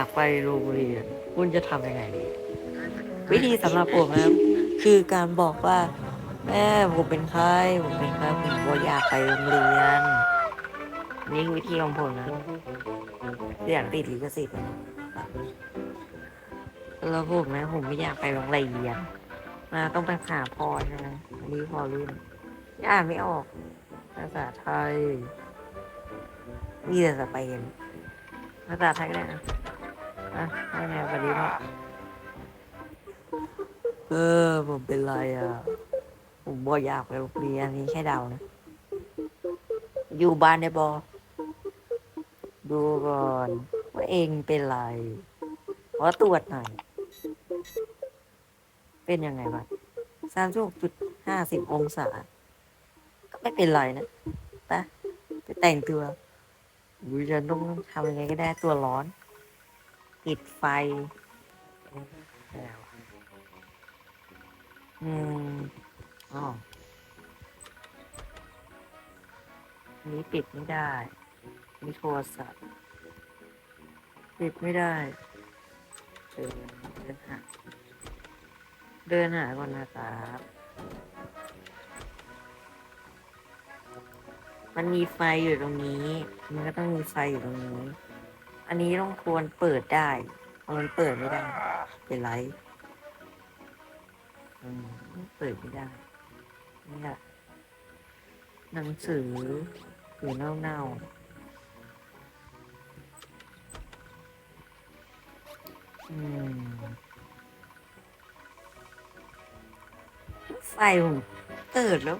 ากไปโรงเรียนคุณจะทำยังไงดี วิธีสำหรับผมนะครับคือการบอกว่าแม่ผมเป็นใครผมเป็นใครผมก็อยากไปโรงเรียนนี่คือวิธีของผมนะเสียงติดลิขสิทธิ์แล้วผมนะผมไม่อยากไปโรงเรียนมาต้องไปหาพ่อใช่ไหมอันนี้พอรุ่นอ่านไม่ออก ภาษาไทยนี่แต่สเปนภาษาไทยก็ได้นะ อะไม่แนววันนี้เนาะเออผมเป็นไรอะ ผมบ่อยากไปโรงเรียนนี่แค่เดานะ อยู่บ้านได้บอดูก่อนว่าเองเป็นไร ขอตรวจหน่อย เป็นยังไงบ้างสามสิบจุดห้าสิบองศา ก็ไม่เป็นไรนะไปไปแต่งตัววิฉันต้องทำยังไงก็ได้ตัวร้อน ปิดไฟอืมอ๋อนนี้ปิดไม่ได้ มีโทรศัพท์ ปิดไม่ได้ เดินเดินหาเดินหาก่อนนะครับมันมีไฟอยู่ตรงนี้ มันก็ต้องมีไฟอยู่ตรงนี้ อันนี้ต้องควรเปิดได้มันเปิดไม่ได้ เป็นไรอืมเปิดไม่ได้นี่แหละหนังสือหรือเน่าๆอืมไฟผมเปิดแล้ว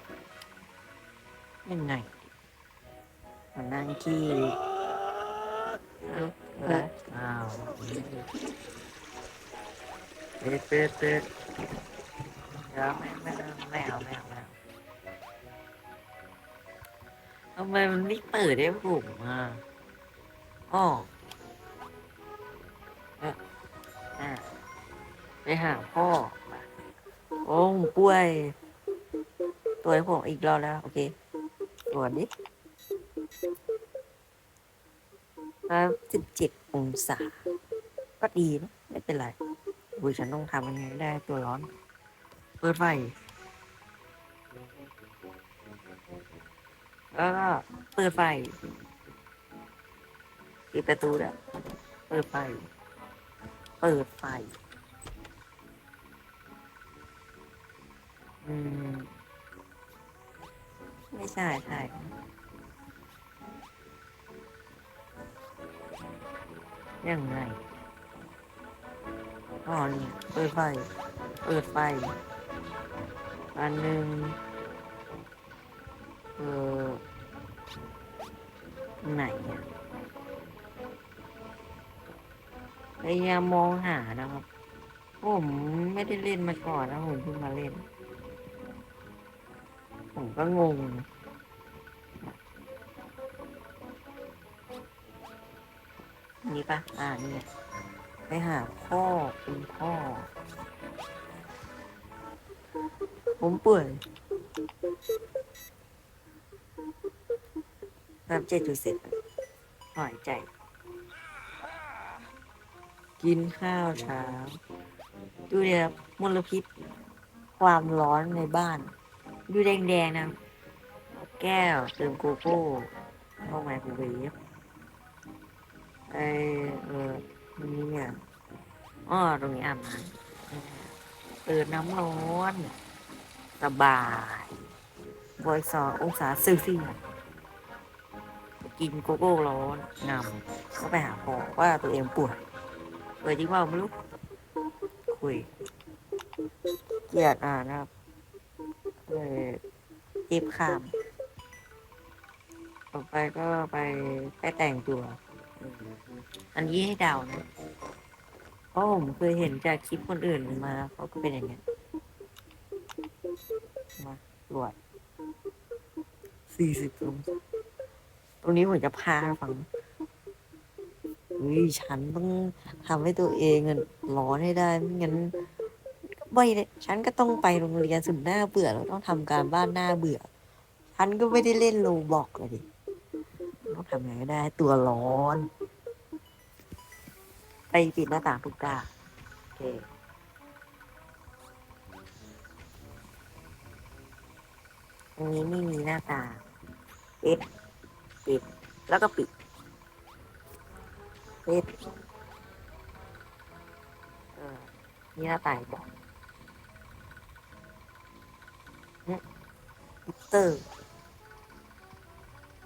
ยังไงมานั่งขี้ เอ้าเอ้าอ้าวเป็ดเป็ดเป็ดเดี๋ยวไม่ไม่ไม่เอาไม่เอาไม่เอาทำไมมันไม่เปิดให้ผมอะอ๋อไปหาพ่อมาโอ้ป่วย ตัวให้ผมอีกรอบแล้ว โอเคตรวจดิครับ สิบเจ็ดองศา ก็ดีนะไม่เป็นไรบุยฉันต้องทำยังไงได้ตัวร้อน เปิดไฟแล้วก็เปิดไฟปิดประตูแล้วเปิดไฟ เปิดไฟ อืม ไม่ใช่ใช่ ยังไงอ๋อนี่เปิดไฟ เปิดไฟ อันหนึ่งเออไหนอะพยายามมองหานะครับ ผมไม่ได้เล่นมาก่อนนะผมเพิ่งมาเล่น ผมก็งง นี่ปะอ่านี่ไงไปหาพ่อคุณพ่อ ผมป่วยแบบเจ็ดจุดเสร็จหายใจ กินข้าวเช้า ดูเดี๋ยมลพิษ ความร้อนในบ้าน ดูแดงๆนะ แก้วเติมโกโก้เข้ามโครเวฟไอ เออตรงนี้เนี่ยอ้อตรงนี้อาบน้ำเปิดน้ำร้อนสบายบอยสอองศาเซลเซียสกินโกโก้ร้อนงำก็ไปหาพ่อว่าตัวเองป่วยป่วยจริงเปล่าไม่รู้คุยเกลียดอ่านนะครับเลยจีบข้าม ต่อไปก็ไปไปแต่งตัว อันนี้ให้เดานะเพราะผมเคยเห็นจากคลิปคนอื่นมาเขาก็เป็นอย่างเงี้ยมาตรวจสี่สิบองศาตรงนี้ผมจะพาให้ฟังเฮ้ยฉันต้องทำให้ตัวเองอะร้อนให้ได้ไม่งั้นไม่ได้ฉันก็ต้องไปโรงเรียนสุดหน้าเบื่อแล้วต้องทำการบ้านหน้าเบื่อ ฉันก็ไม่ได้เล่นโลบอกเลยดิต้องทำไงก็ได้ให้ตัวร้อน ไปปิดหน้าต่างทุกด้านโอเคตรงนี้ไม่มีหน้าต่างปิดปิด แล้วก็ปิดปิดเออนี่หน้าต่างบอกเนี่ยฮิตเตอร์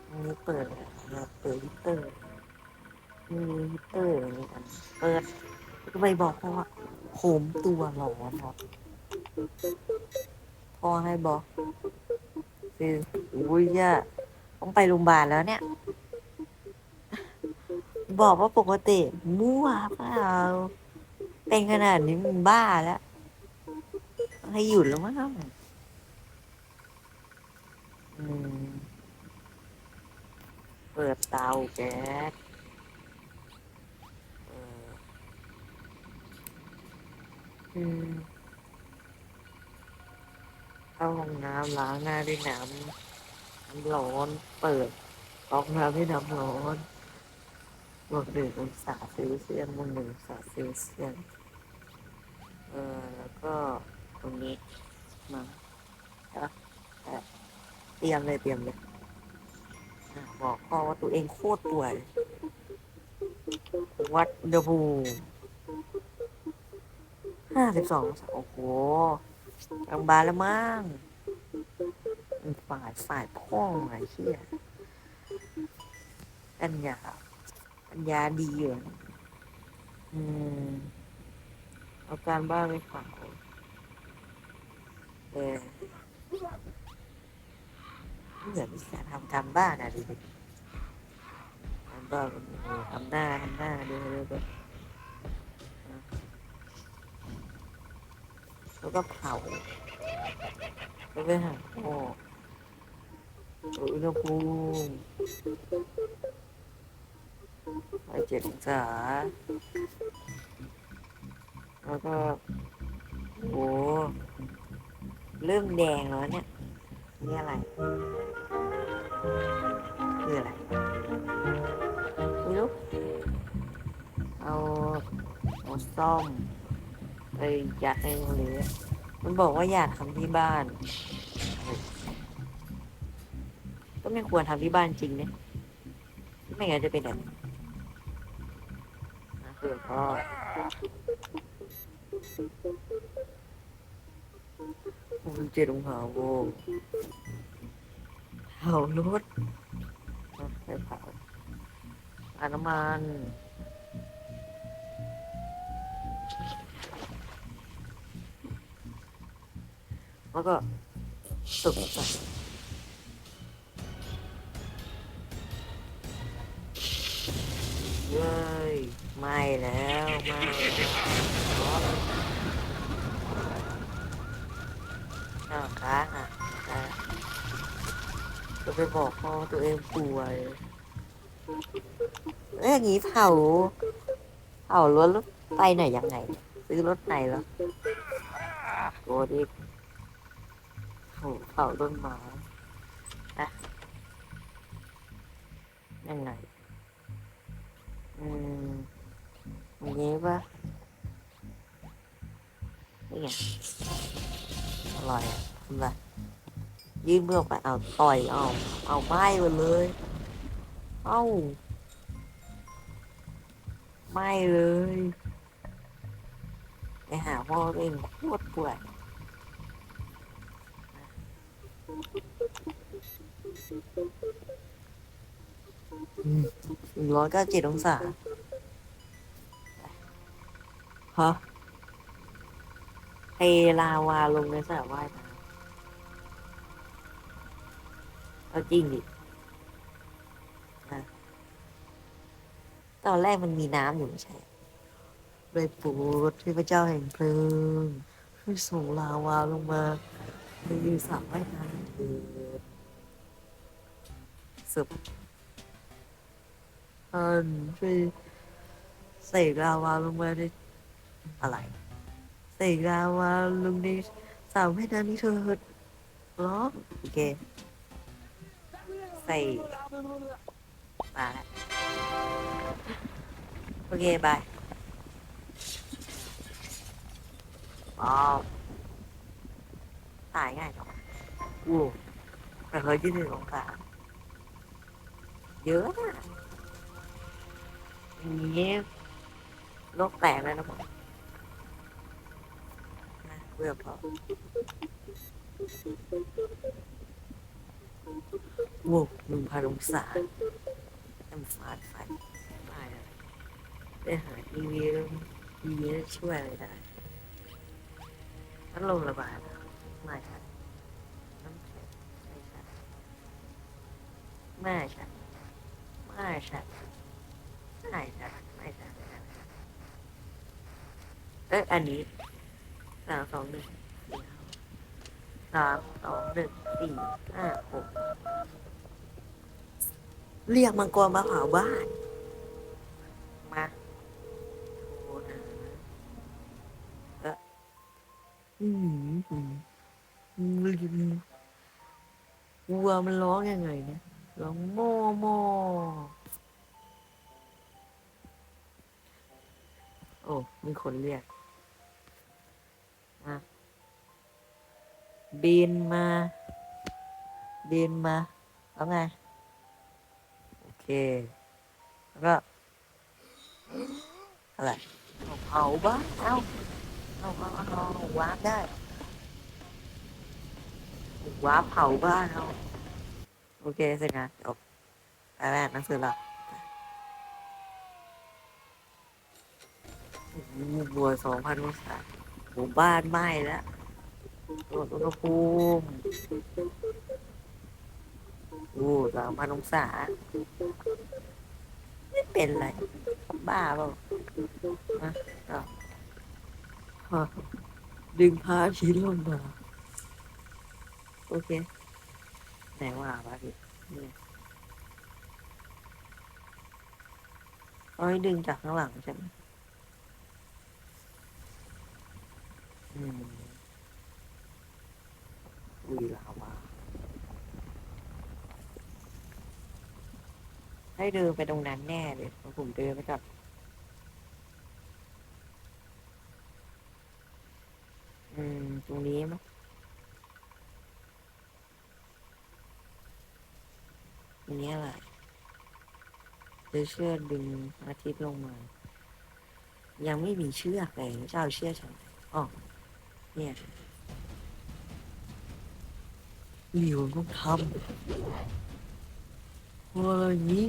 อันนี้เปิดเราเปิดฮิตเตอร์ มีฮิตเตอร์อย่างนี้กันเปิดก็ไปบอกเพราว่าผมตัวร้อนครับพ่อให้บอกคืออุ้ยอะต้องไปโรงพยาบาลแล้วเนี่ย บอกว่าปกติมั่วเปล่าเป็นขนาดนี้มึงบ้าแล้ว ให้หยุดแล้วมั้งเปิดเตาแก๊สเออ อืมเข้าห้องน้ำล้างหน้าด้วยน้ำน้ำร้อน เปิดก๊อกน้ำด้วยน้ำร้อนบวกหนึ่งองศาเซลเซียสบวกหนึ่งองศาเซลเซียสเออแล้วก็ตรงนี้มาแล้วเตรียมเลยเตรียมเลยบอกพ่อว่าตัวเองโคตรป่วย วัดเดบู ห้าสิบสองโอ้โหโรงพยาบาลแล้วมั้งฝ่ายฝ่ายพ่อไอ้เหี้ยปัญญาปัญญาดีอยู่อืมเอาการบ้านไปฝากเออเหมือนที่ทำการบ้านอะดิทำบ้านทำหน้าทำหน้าดูดูดู แล้วก็เผาแล้วไปหาพ่ออุณหภูมิไปเจ็ดองศาแล้วก็โอ้เริ่มแดงแล้วเนี่ย นี่อะไร คืออะไรไม่รู้เอาเอาซ่อม ไปยัดในโรงเรียนมันบอกว่าอยากทำที่บ้าน ก็ไม่ควรทำที่บ้านจริงเนี่ยไม่งั้นจะเป็นแบบนี้นะเพื่อนพ่อโอ้ยเจ็ดองศาโวเผารถไปเผาอาน้ำมัน แล้วก็สุกใส่เย้ยไม่แล้วไม่แล้วร้อนอ้าวค้างอะอะจะไปบอกพ่อตัวเองป่วยเอ้ยอย่างนี้เผาเผารถรถไปไหนยังไง ซื้อรถไหนเหรอโกดิ เผาเผาต้นไม้นะยังไงอืมนี้ปะนี่ไงอร่อยอะทำไรยื่นมือออกไปเอาต่อยเอาเอาไม้หมดเลยเอาไม่เลยไปหาพ่อเองโคตรป่วย หนึ่งร้อยเก้าเจ็ดองศาฮะเทลาวาลงในสระว่ายน้ำเอาจริงดินะตอนแรกมันมีน้ำอยู่ไม่ใช่เลยปรดเทพเจ้าแห่งเพลิงให้ส่งลาวาลงมา รีวิวสระว่ายน้ำคือสุดเอช่วยเสกลาวาลงมาได้อะไรเสกลาวาลงในสาวแม่น้ำนี้เธอหรอโอเคใส่ไปแล้วโอเคบายว้า ตายง่ายจังวะอู้แต่เคยที่หนึ่งองศาเยอะนะอย่างนี้โลกแตกแล้วนะผมนะเบื่อพอว้าวหนึ่งพันองศาแอมฟาดไฟไม่อะได้หาทีวีแล้วทีวีช่วยอะไรได้พัดลมระบาย ไม่ใช่น้ำแข็งไม่ใช่ไม่ใช่ไม่ใช่ไม่ใช่ไม่ใช่ไม่ใช่เอ้ยอันนี้สามสองหนึ่งสี่ห้าสามสองหนึ่งสี่ห้าหกเรียกมังกรมาเผาบ้าน มาโทรนะเอออืม วัวมันร้องยังไงเนี่ยร้องโมโมโอ้มีคนเรียกมาบินมาบินมาแล้วไง โอเค แล้วก็อะไรเอาเผาบ้าเอาเอาเอาเอาวาร์ปได้ ว้าเผาบ้านเอาโอเคเสร็จงานจบไปแม่หนังสือละโอ้โหบัวสองพันองศาหมู่บ้านไหม้แล้วลดอุณหภูมิโอ้สามพันองศา ไม่เป็นไร บ้าเปล่าฮะอ้าดึงพาชีลงมา โอเคไหนว่าวะพี่นี่เอาให้ดึงจากข้างหลังใช่ไหมอืมอุ้ยลาวาให้เดินไปตรงนั้นแน่เลยเพราะผมเดินไปกับ อืม ตรงนี้มั้ง ตรงนี้อะไรเดี๋ยวเชือกดึงอาทิตย์ลงมา ยังไม่มีเชือกเลยเจ้าเชือกฉันอ๋อเนี่ยหลิวต้องทำเพราะอะไรอย่างนี้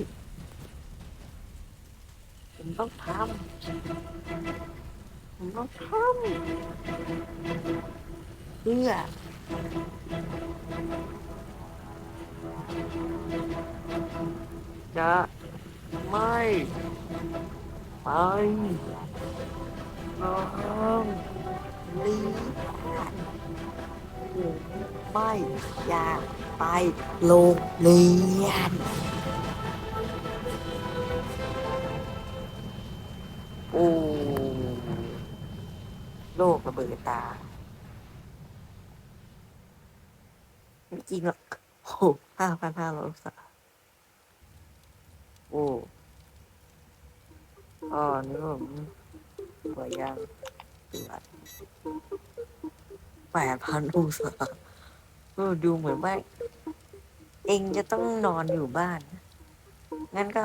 ผมต้องทำผมต้องทำเพื่อ จะไม่ไปน้องลีผมไม่อยากไปโรงเรียนโอ้โลกระเบิดตา ไม่จริงหรอก ห้าพันห้าร้อยองศาโอ้อ๋อนี่ผมหัวยางตัวแปดพันองศาดูเหมือนว่า เองจะต้องนอนอยู่บ้าน งั้นก็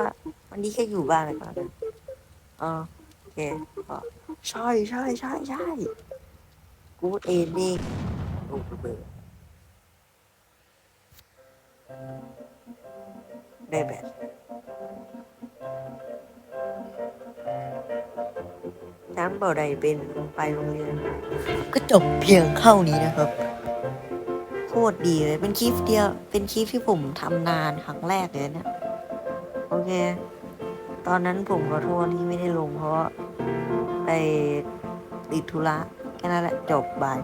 วันนี้แค่อยู่บ้านเลยก่อนอ๋อโอเคก็ใช่ใช่ใช่ใช่กูเองเองลูกเบิด ได้แบบ น้ำบ่อใดเป็นไปโรงเรียน ก็จบเพียงเท่านี้นะครับ โคตรดีเลย เป็นคลิปเดียว เป็นคลิปที่ผมทำนานครั้งแรกเลยเนะโอเค ตอนนั้นผมขอโทษที่ไม่ได้ลงเพราะ ไปติดธุระแค่นั้นแหละจบบาย